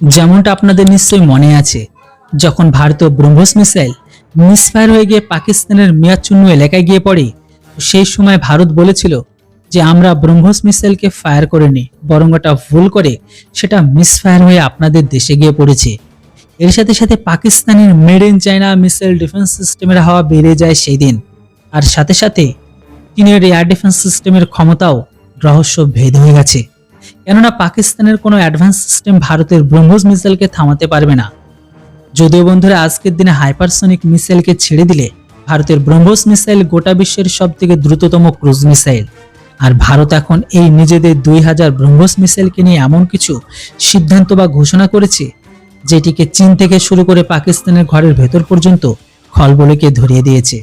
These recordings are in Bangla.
যেমনটা আপনাদের নিশ্চয়ই মনে আছে, যখন ভারতীয় ব্রহ্মস মিসাইল মিসফায়ার হয়ে গিয়ে পাকিস্তানের মিয়াচুন্নু এলাকায় গিয়ে পড়ে, সেই সময় ভারত বলেছিল যে আমরা ব্রহ্মস মিসাইলকে ফায়ার করিনি বরং ওটা ভুল করে সেটা মিসফায়ার হয়ে আপনাদের দেশে গিয়ে পড়েছে। এর সাথে সাথে পাকিস্তানের made in China missile defence সিস্টেমের হাওয়া বেড়ে যায় সেই দিন আর সাথে সাথে চীনের এয়ার ডিফেন্স সিস্টেমের ক্ষমতাও রহস্য ভেদ হয়ে গেছে। কেননা পাকিস্তানের কোনো অ্যাডভান্স সিস্টেম ভারতের ব্রহ্মোস মিসাইলকে থামাতে পারবে না। যদিও বন্ধুরা, আজকের দিনে হাইপারসনিক মিসাইলকে ছেড়ে দিলে ভারতের ব্রহ্মোস মিসাইল গোটা বিশ্বের সব থেকে দ্রুততম ক্রুজ মিসাইল। আর ভারত এখন এই নিজেদের দুই হাজার ব্রহ্মোস মিসাইলকে নিয়ে এমন কিছু সিদ্ধান্ত বা ঘোষণা করেছে, যেটিকে চীন থেকে শুরু করে পাকিস্তানের ঘরের ভেতর পর্যন্ত খলবলকে ধরিয়ে দিয়েছে।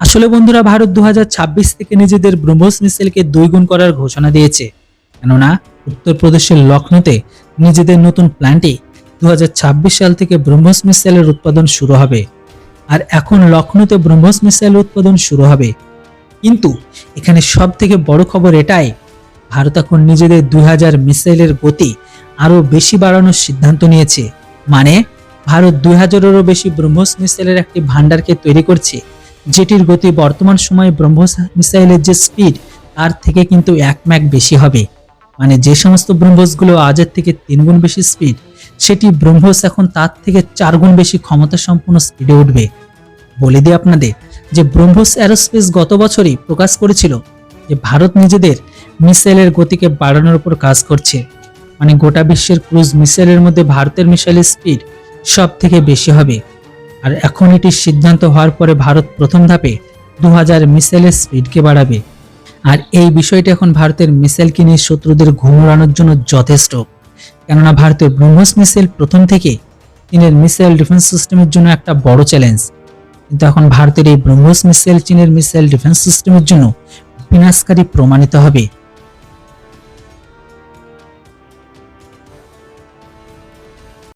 আসলে বন্ধুরা, ভারত দু হাজার ছাব্বিশ থেকে নিজেদের ব্রহ্মোস মিসাইলকে দুই গুণ করার ঘোষণা দিয়েছে। কেননা উত্তরপ্রদেশের লখনৌতে নিজেদের নতুন প্ল্যান্টে দু হাজার ছাব্বিশ সাল থেকে ব্রহ্মস মিসাইলের উৎপাদন শুরু হবে। আর এখন লখনৌতে ব্রহ্মস মিসাইল উৎপাদন শুরু হবে। কিন্তু এখানে সব থেকে বড় খবর এটাই, ভারত এখন নিজেদের দুই হাজার মিসাইলের গতি আরও বেশি বাড়ানোর সিদ্ধান্ত নিয়েছে। মানে ভারত দুই হাজারেরও বেশি ব্রহ্মস মিসাইলের একটি ভান্ডারকে তৈরি করছে, যেটির গতি বর্তমান সময়ে ব্রহ্মোস মিসাইলের যে স্পিড তার থেকে কিন্তু এক ম্যাক বেশি হবে। মানে যে সমস্ত ব্রহ্মোসগুলো আজের থেকে তিন গুণ বেশি স্পিড সেটি ব্রহ্মোস এখন তার থেকে চার গুণ বেশি ক্ষমতা সম্পন্ন স্পিডে উঠবে। বলে দিই আপনাদের যে ব্রহ্মোস অ্যারোস্পেস গত বছরই প্রকাশ করেছিল যে ভারত নিজেদের মিসাইলের গতিকে বাড়ানোর উপর কাজ করছে। মানে গোটা বিশ্বের ক্রুজ মিসাইলের মধ্যে ভারতের মিসাইলের স্পিড সব থেকে বেশি হবে। আর এখন এটির সিদ্ধান্ত হওয়ার পরে ভারত প্রথম ধাপে দু হাজার মিসাইলের স্পিডকে বাড়াবে। আর এই বিষয়টা এখন ভারতের মিসাইলকে নিয়ে শত্রুদের ঘুম উড়ানোর জন্য যথেষ্ট। কেননা ভারতের ব্রহ্মস মিসাইল প্রথম থেকে চীনের মিসাইল ডিফেন্স সিস্টেমের জন্য একটা বড় চ্যালেঞ্জ। কিন্তু এখন ভারতের এই ব্রহ্মস মিসাইল চীনের মিসাইল ডিফেন্স সিস্টেমের জন্য বিনাশকারী প্রমাণিত হবে।